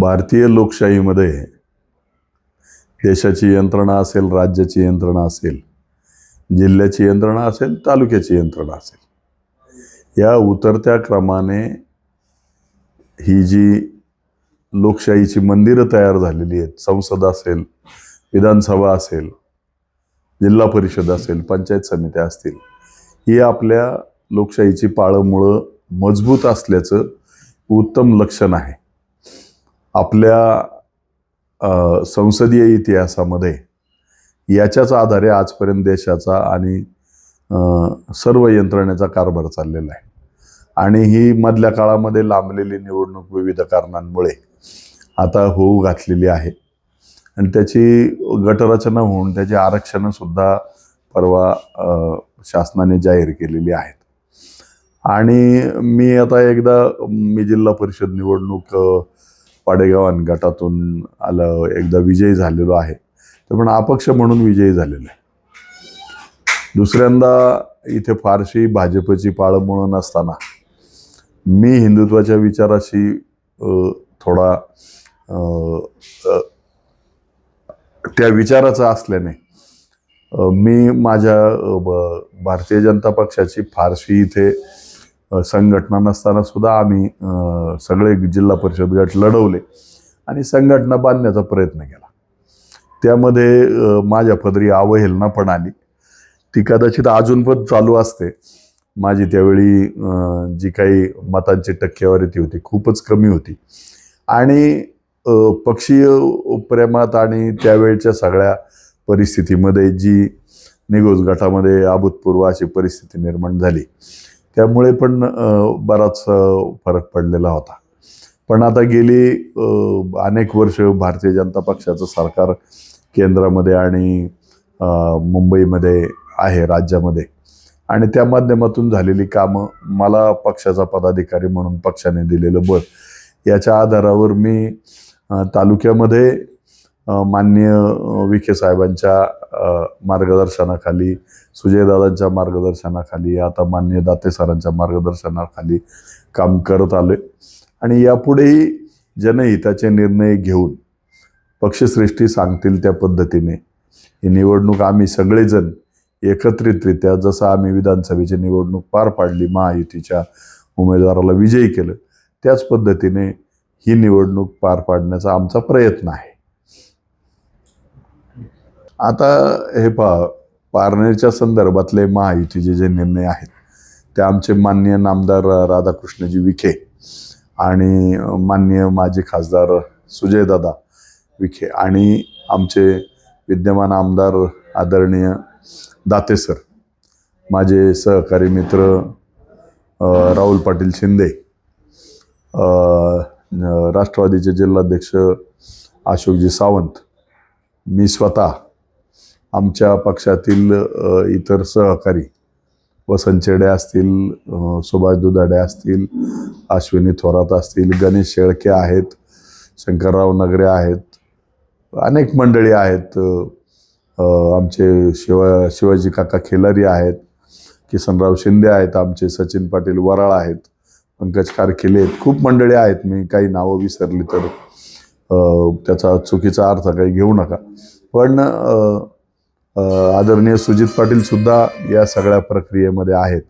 भारतीय लोकशाहीमध्ये देशाची यंत्रणा असेल राज्याची यंत्रणा असेल जिल्ह्याची यंत्रणा असेल तालुक्याची यंत्रणा असेल या उतरत्या क्रमाने ही जी लोकशाहीची मंदिरं तयार झालेली आहेत संसद असेल विधानसभा असेल जिल्हा परिषद असेल पंचायत समित्या असतील ही आपल्या लोकशाहीची पाळंमुळं मजबूत असल्याचं उत्तम लक्षण आहे. आपल्या संसदीय इतिहासामध्ये याच्याच आधारे आजपर्यंत देशाचा आणि सर्व यंत्रणेचा कारभार चाललेला आहे. आणि ही मधल्या काळामध्ये लांबलेली निवडणूक विविध कारणांमुळे आता होऊ घातलेली आहे. आणि त्याची गटरचना होऊन त्याची आरक्षणंसुद्धा परवा शासनाने जाहीर केलेली आहेत. आणि मी आता एकदा मी जिल्हा परिषद निवडणूक पाडेगावान गटातून आलं एकदा विजयी झालेलो आहे. तर पण अपक्ष म्हणून विजयी झालेलो आहे. दुसऱ्यांदा इथे फारशी भाजपची पाळंमुळं नसताना मी हिंदुत्वाच्या विचाराशी थोडा त्या विचाराचा असल्याने मी माझ्या ब- भारतीय जनता पक्षाची फारशी इथे संघटना नसताना सुद्धा आम्ही सगळे जिल्हा परिषद गट लढवले आणि संघटना बांधण्याचा प्रयत्न केला. त्यामध्ये माझ्या पदरी अवहेलना पण आली. ती कदाचित अजून पण चालू असते. माझी त्यावेळी जी काही मतांची टक्केवारी ती होती खूपच कमी होती. आणि पक्षीय प्रेमात आणि त्यावेळच्या सगळ्या परिस्थितीमध्ये जी निगोज गटामध्ये अभूतपूर्व अशी परिस्थिती निर्माण झाली त्यामुळे पण बराच फरक पडलेला होता. पण आता गेली अनेक वर्ष भारतीय जनता पक्षाचं सरकार केंद्रामध्ये आणि मुंबईमध्ये आहे राज्यामध्ये. आणि त्या माध्यमातून झालेली कामं मला पक्षाचा पदाधिकारी म्हणून पक्षाने दिलेलं बळ याच्या आधारावर मी तालुक्यामध्ये मान्य माननीय विखे साहेबांच्या मार्गदर्शनाखाली सुजयदादांच्या मार्गदर्शनाखाली आता मान्य दाते सरांच्या मार्गदर्शनाखाली काम करत आलोय. आणि यापुढेही जनहिताचे निर्णय घेऊन पक्षश्रेष्ठी सांगतील त्या पद्धतीने ही निवडणूक आम्ही सगळेजण एकत्रितरित्या जसं आम्ही विधानसभेची निवडणूक पार पाडली महायुतीच्या उमेदवाराला विजयी केलं त्याच पद्धतीने ही निवडणूक पार पाडण्याचा आमचा प्रयत्न आहे. आता हे पहा पारनेरच्या संदर्भातले महायुतीचे जे निर्णय आहेत ते आमचे माननीय नामदार राधाकृष्णजी विखे आणि माननीय माजी खासदार सुजयदादा विखे आणि आमचे विद्यमान आमदार आदरणीय दाते सर माझे सहकारी मित्र राहुल पाटील शिंदे राष्ट्रवादीचे जिल्हाध्यक्ष अशोकजी सावंत मी स्वतः आमच्या पक्षातील इतर सहकारी वसंतचेडे असतील सुभाष दुधाडे असतील अश्विनी थोरात असतील गणेश शेळके आहेत शंकरराव नगरे आहेत अनेक मंडळी आहेत आमचे शिवा शिवाजी काका खिलारी आहेत किसनराव शिंदे आहेत आमचे सचिन पाटील वराळ आहेत पंकज कारखिले आहेत खूप मंडळी आहेत मी काही नावं विसरली तर त्याचा चुकीचा अर्थ काही घेऊ नका. पण आदरणीय सुजित पाटील सुद्धा या सगळ्या प्रक्रियेमध्ये आहेत.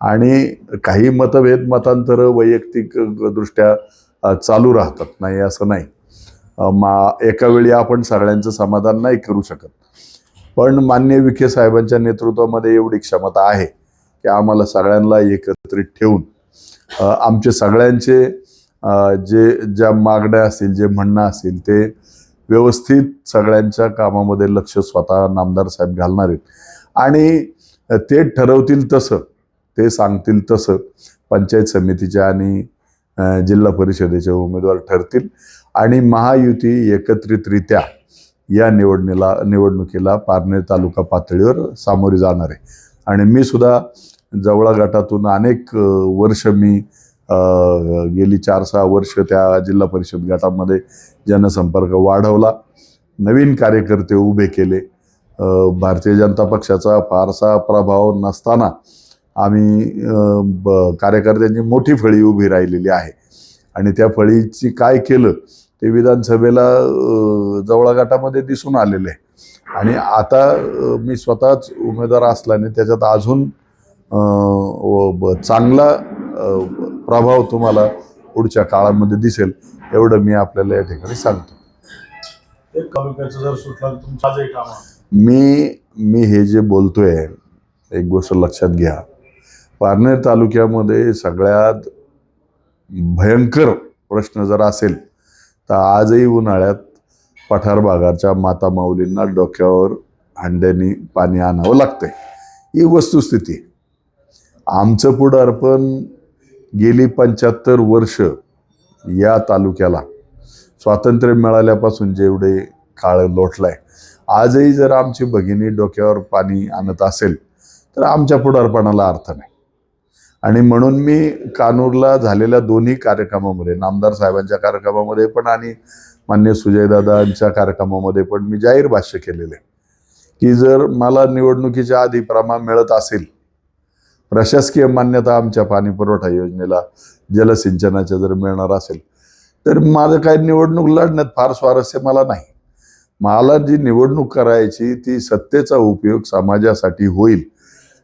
आणि काही मतभेद मतांतर वैयक्तिक दृष्ट्या चालू राहतात. नाही असं नाही. मा एका वेळी आपण सगळ्यांचं समाधान नाही करू शकत. पण मान्य विखे साहेबांच्या नेतृत्वामध्ये एवढी क्षमता आहे की आम्हाला सगळ्यांना एकत्रित ठेवून आमचे सगळ्यांचे जे ज्या मागण्या असतील जे म्हणणं असेल ते व्यवस्थित सगळ्यांच्या कामामध्ये लक्ष स्वतः नामदार साहेब घालणार आहेत. आणि ते ठरवतील तसं ते सांगतील तसं पंचायत समितीच्या आणि जिल्हा परिषदेचे उमेदवार ठरतील. आणि महायुती एकत्रितरित्या या निवडणीला निवडणुकीला पारनेर तालुका पातळीवर सामोरी जाणार आहे. आणि मी सुद्धा जवळा गटातून अनेक वर्ष मी गेली चार सहा वर्ष त्या जिल्हा परिषद गटामध्ये जनसंपर्क वाढवला. नवीन कार्यकर्ते उभे केले. भारतीय जनता पक्षाचा फारसा प्रभाव नसताना आम्ही ब कार्यकर्त्यांची मोठी फळी उभी राहिलेली आहे. आणि त्या फळीची काय केलं ते विधानसभेला अ, जवळा गटामध्ये दिसून आलेले आहे. आणि आता मी स्वतःच उमेदवार असल्याने त्याच्यात अजून व ब- चांगला प्रभाव तुम्हाला पुढच्या काळामध्ये दिसेल एवढं मी आपल्याला या ठिकाणी सांगतो. मी मी हे जे बोलतोय एक गोष्ट लक्षात घ्या पारनेर तालुक्यामध्ये सगळ्यात भयंकर प्रश्न जर असेल तर आजही उन्हाळ्यात पठार भागाच्या माता माऊलींना डोक्यावर हांड्यानी पाणी आणावं लागतंय ही वस्तुस्थिती. आमचं पुढारपण गेली पंच्याहत्तर वर्ष या तालुक्याला स्वातंत्र्य मिळाल्यापासून जेवढे काळ लोटलाय आजही जर आमची भगिनी डोक्यावर पाणी आणत असेल तर आमच्या पुढारपणाला अर्थ नाही. आणि म्हणून मी कानूरला झालेल्या दोन्ही कार्यक्रमामध्ये नामदार साहेबांच्या कार्यक्रमामध्ये पण आणि मान्य सुजयदादांच्या कार्यक्रमामध्ये पण मी जाहीर भाष्य केलेलं आहे की जर मला निवडणुकीच्या आधी प्रमा मिळत असेल प्रशासकीय मान्यता आमच्या पाणी पुरवठा योजनेला जलसिंचनाच्या जर मिळणार असेल तर माझं काय निवडणूक लढण्यात फार स्वारस्य मला नाही. मला जी निवडणूक करायची ती सत्तेचा उपयोग समाजासाठी होईल.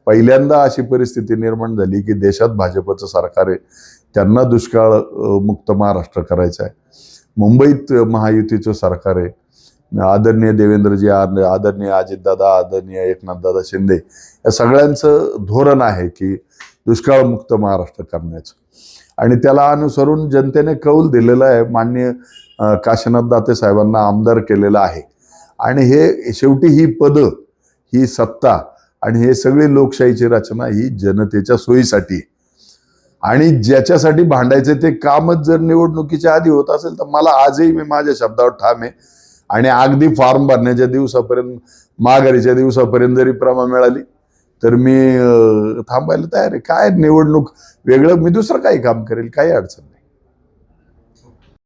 पहिल्यांदा अशी परिस्थिती निर्माण झाली की देशात भाजपचं सरकार आहे त्यांना दुष्काळ मुक्त महाराष्ट्र करायचा आहे. मुंबईत महायुतीचं सरकार आहे आदरणीय देवेंद्रजी आद- आदरणीय अजितदादा आदरणीय एकनाथदादा शिंदे या सगळ्यांचं धोरण आहे की दुष्काळमुक्त महाराष्ट्र करण्याचं. आणि त्याला अनुसरून जनतेने कौल दिलेला आहे मान्य काशीनाथ दाते साहेबांना आमदार केलेलं आहे. आणि हे शेवटी ही पदं ही सत्ता आणि हे सगळी लोकशाहीची रचना ही जनतेच्या सोयीसाठी आणि ज्याच्यासाठी भांडायचे ते कामच जर निवडणुकीच्या आधी होत असेल तर मला आजही मी माझ्या शब्दावर ठाम आहे. आणि अगदी फॉर्म भरण्याच्या दिवसापर्यंत माघारीच्या दिवसापर्यंत जरी प्रमा मिळाली तर मी थांबायला तयार आहे. काय निवडणूक वेगळं मी दुसरं काही काम करेल काही अडचण नाही.